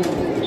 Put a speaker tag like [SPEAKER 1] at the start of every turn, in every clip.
[SPEAKER 1] Gracias.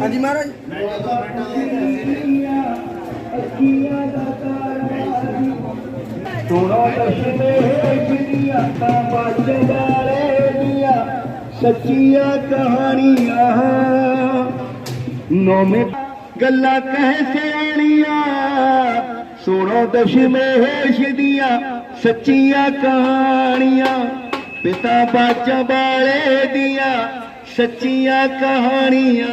[SPEAKER 2] ਹਾਂਜੀ ਮਹਾਰਾਜ।
[SPEAKER 3] ਸੁਣੋ ਦਸ਼ਮੇ ਜਿਹੜੀਆਂ ਤਾਂ ਬਾਜੇ ਵਾਲੇ ਸੱਚੀਆਂ ਕਹਾਣੀਆਂ। ਨੌਵੇਂ ਗੱਲਾਂ ਕਹਿ ਸਿਆਣੀਆਂ ਸੁਣੋ ਦਸ਼ਮੇਸ਼ ਦੀਆਂ ਸੱਚੀਆਂ ਕਹਾਣੀਆਂ। ਪਿਤਾ ਬਾਜਾ ਵਾਲੇ ਦੀਆਂ ਸੱਚੀਆਂ ਕਹਾਣੀਆਂ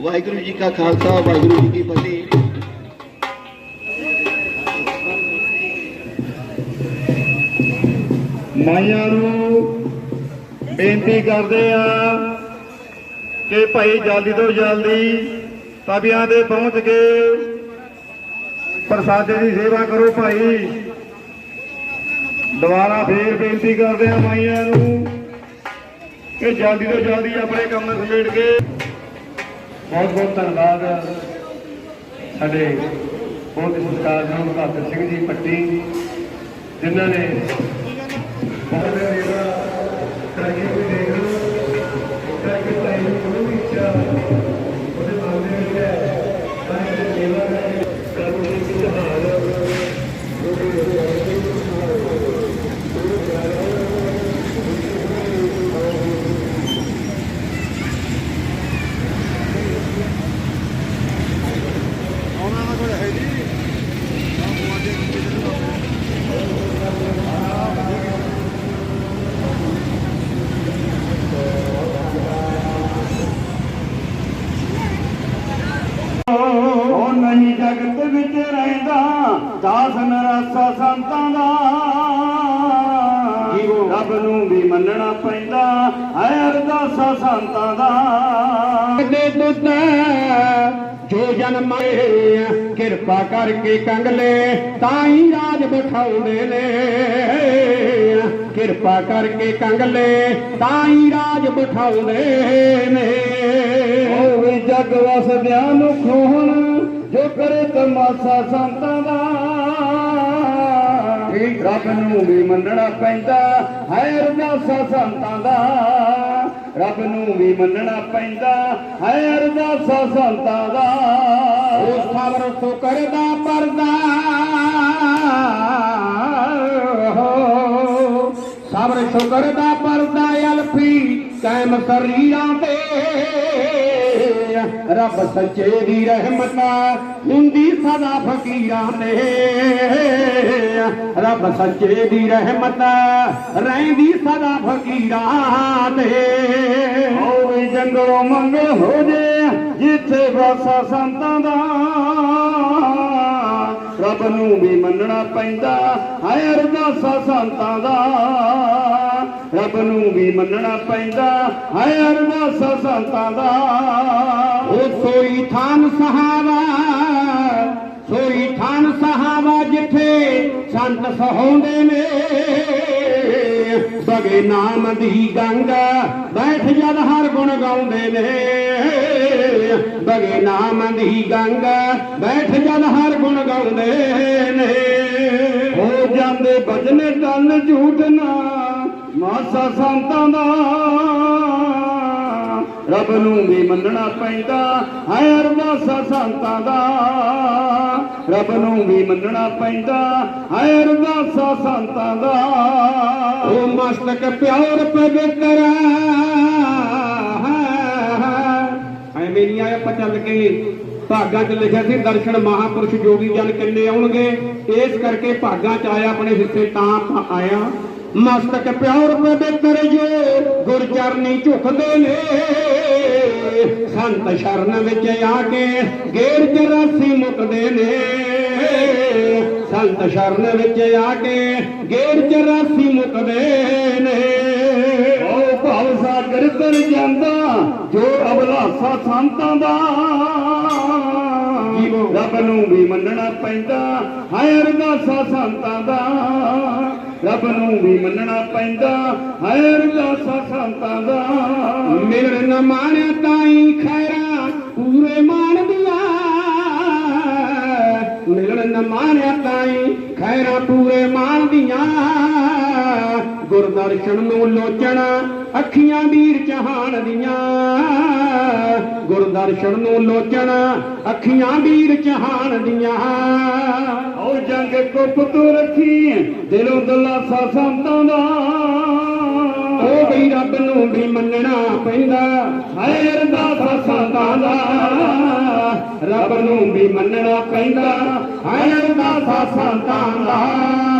[SPEAKER 3] ਵਾਹਿਗੁਰੂ ਜੀ ਕਾ ਖਾਲਸਾ, ਵਾਹਿਗੁਰੂ ਜੀ ਕੀ ਫਤਿਹ। ਮਾਈਆਂ ਨੂੰ ਬੇਨਤੀ ਕਰਦੇ ਆ ਕਿ ਭਾਈ ਜਲਦੀ ਤੋਂ ਜਲਦੀ ਤਬਿਆਂ ਦੇ ਪਹੁੰਚ ਕੇ ਪ੍ਰਸਾਦੇ ਦੀ ਸੇਵਾ ਕਰੋ ਭਾਈ। ਦੁਬਾਰਾ ਫੇਰ ਬੇਨਤੀ ਕਰਦੇ ਆ ਮਾਈਆਂ ਨੂੰ ਕਿ ਜਲਦੀ ਤੋਂ ਜਲਦੀ ਆਪਣੇ ਕੰਮ ਸਮੇਟ ਕੇ। ਬਹੁਤ ਬਹੁਤ ਧੰਨਵਾਦ ਸਾਡੇ ਬਹੁਤ ਹੀ ਸਤਿਕਾਰਯੋਗ ਬਹਾਦਰ ਸਿੰਘ ਜੀ ਪੱਟੀ ਜਿਨ੍ਹਾਂ ਨੇ ਬਹੁਤ ਮੇਰਾ
[SPEAKER 4] ਦਾਸ ਨਰਾਸਾ ਸੰਤਾਂ ਦਾ।
[SPEAKER 5] ਜੀਵੋ।
[SPEAKER 4] ਰੱਬ ਨੂੰ ਵੀ ਮੰਨਣਾ ਪੈਂਦਾ ਹੈ ਅਰਦਾਸਾ ਸੰਤਾਂ ਦਾ।
[SPEAKER 5] ਦੇ ਦੁੱਤ ਜੋ ਜਨਮੇ ਕਿਰਪਾ ਕਰਕੇ ਕੰਗਲੇ ਤਾਂ ਹੀ ਰਾਜ ਬਿਠਾਉਂਦੇ ਨੇ ਕਿਰਪਾ ਕਰਕੇ ਕੰਗਲੇ ਤਾਂ ਹੀ ਰਾਜ ਬਿਠਾਉਂਦੇ ਨੇ।
[SPEAKER 4] ਉਹ ਵੀ ਜਗ ਵਸਦਿਆਂ ਨੂੰ ਖੋਹਣ ਜੋ ਕਰੇ ਤਮਾਸਾ ਸੰਤਾਂ ਦਾ। ਰੱਬ ਨੂੰ ਵੀ ਮੰਨਣਾ ਪੈਂਦਾ ਹੈ ਅਰਦਾਸਾ ਸੰਤਾਂ ਦਾ। ਰੱਬ ਨੂੰ ਵੀ ਮੰਨਣਾ ਪੈਂਦਾ ਹੈ ਅਰਦਾਸਾ ਸੰਤਾਂ ਦਾ।
[SPEAKER 5] ਉਹ ਸਬਰ ਸੋ ਕਰਦਾ, ਪਰਦਾ। ਸਬਰ ਸੋ ਕਰਦਾ, ਪਰਦਾ। ਕਾਇਮ ਸਰੀਰਾਂ ਤੇ। ਰੱਬ ਸੱਚੇ ਦੀ ਰਹਿਮਤ ਹੁੰਦੀ ਸਦਾ ਫਕੀਰਾਂ ਤੇ ਰੱਬ ਸੱਚੇ ਦੀ ਰਹਿਮਤ ਰਹਿੰਦੀ ਸਦਾ ਫਕੀਰਾਂ ਤੇ
[SPEAKER 4] ਉਹ ਵੀ ਜੰਗਲੋਂ ਮੰਗ ਹੋ ਜੇ, ਜਿੱਥੇ ਵਾਸਾ ਸੰਤਾਂ ਦਾ। ਰੱਬ ਨੂੰ ਵੀ ਮੰਨਣਾ ਪੈਂਦਾ ਹੈ ਅਰਦਾਸਾ ਸੰਤਾਂ ਦਾ। ਰੱਬ ਨੂੰ ਵੀ ਮੰਨਣਾ ਪੈਂਦਾ ਹੈ ਅਰਦਾਸਾ ਸੰਤਾਂ ਦਾ।
[SPEAKER 5] ਉਹ ਸੋਈ ਥਾਨ ਸਹਾਵਾ, ਸੋਈ ਥਾਨ ਸਹਾਵਾ ਜਿੱਥੇ ਸੰਤ ਸਹਾਉਂਦੇ ਨੇ। ਬਗੇ ਨਾਮ ਦੀ ਗੰਗਾ, ਬੈਠ ਜਦ ਹਰ ਗੁਣ ਗਾਉਂਦੇ ਨੇ। ਬਗੇ ਨਾਮ ਦੀ ਗੰਗਾ, ਬੈਠ ਜਦ ਹਰ ਗੁਣ ਗਾਉਂਦੇ ਨੇ।
[SPEAKER 4] ਹੋ ਜਾਂਦੇ ਭਜਨੇ ਤਨ ਝੂਠ ਨਾ ਮਾਸਾ ਸੰਤਾਂ ਦਾ। ਰੱਬ ਨੂੰ ਵੀ ਮੰਨਣਾ ਪੈਂਦਾ ਹੈ ਅਰਦਾਸਾ ਸੰਤਾਂ ਦਾ। ਰੱਬ ਨੂੰ ਵੀ ਮੰਨਣਾ ਪੈਂਦਾ ਹੈ ਅਰਦਾਸਾ ਸੰਤਾਂ ਦਾ।
[SPEAKER 5] ਉਹ ਮਸਤਕ ਪਿਆਰ ਪਵਿੱਤਰ ਐ ਮੇਰੀਆਂ ਆਪਾਂ ਚੱਲ ਕੇ ਭਾਗਾਂ 'ਚ ਲਿਖਿਆ ਸੀ, ਦਰਸ਼ਨ ਮਹਾਪੁਰਸ਼ ਜੋਗੀ ਜਨ ਕਿੰਨੇ ਆਉਣਗੇ। ਇਸ ਕਰਕੇ ਭਾਗਾਂ 'ਚ ਆਇਆ, ਆਪਣੇ ਹਿੱਸੇ ਤਾਂ ਆਪਾਂ ਆਇਆ। ਮਸਤਕ ਪਿਆਰ ਪਵਿੱਤਰ ਜੋ ਗੁਰ ਚਰਨੀ ਝੁਕਦੇ ਨੇ। ਸੰਤ ਸ਼ਰਨ ਵਿੱਚ ਆ ਕੇ ਗੇਰ 84 ਮੁਕਦੇ ਨੇ। ਸੰਤ ਸ਼ਰਨ ਵਿੱਚ ਆ ਕੇ ਗੇਰ 84 ਮੁਕਦੇ ਨੇ।
[SPEAKER 4] ਉਹ ਭਵ ਸਾਗਰ ਤਰ ਜਾਂਦਾ ਜੋ ਅਬਲਾਸਾ ਸੰਤਾਂ ਦਾ। ਰੱਬ ਨੂੰ ਵੀ ਮੰਨਣਾ ਪੈਂਦਾ ਹੈ ਅਰਦਾਸਾ ਸੰਤਾਂ ਦਾ। ਰੱਬ ਨੂੰ ਵੀ ਮੰਨਣਾ ਪੈਂਦਾ ਹੈ ਅਰਦਾਸਾ ਸੰਤਾਂ ਦਾ
[SPEAKER 5] ਮਿਲਣ ਨ ਮਾਣਿਆ ਤਾਈ ਖੈਰਾ ਪੂਰੇ ਮਾਣਦੀਆਂ ਮਿਲਣ ਨ ਮਾਣਿਆ ਤਾਈ ਖੈਰਾ ਪੂਰੇ ਮਾਣਦੀਆਂ ਗੁਰਦਰਸ਼ਨ ਨੂੰ ਲੋਚਣ ਅੱਖੀਆਂ ਵੀਰ ਚਹਾਨ ਦੀਆਂ। ਗੁਰਦਰਸ਼ਨ ਨੂੰ ਲੋਚਣ ਅੱਖੀਆਂ ਵੀਰ ਚਹਾਨ ਦੀਆਂ।
[SPEAKER 4] ਉਹ ਜੰਗ ਕੁੱਪ ਤੋਂ ਰੱਖੀ ਦਿਲੋਂ ਦਲਾਸਾ ਸੰਤਾਂ ਦਾ।
[SPEAKER 5] ਉਹ ਵੀ ਰੱਬ ਨੂੰ ਵੀ ਮੰਨਣਾ ਪੈਂਦਾ।
[SPEAKER 4] ਹੈ ਅਰਦਾਸਾ ਸੰਤਾਂ ਦਾ।
[SPEAKER 5] ਰੱਬ ਨੂੰ ਵੀ ਮੰਨਣਾ ਪੈਂਦਾ। ਹੈ ਅਰਦਾਸਾ ਸੰਤਾਂ ਦਾ।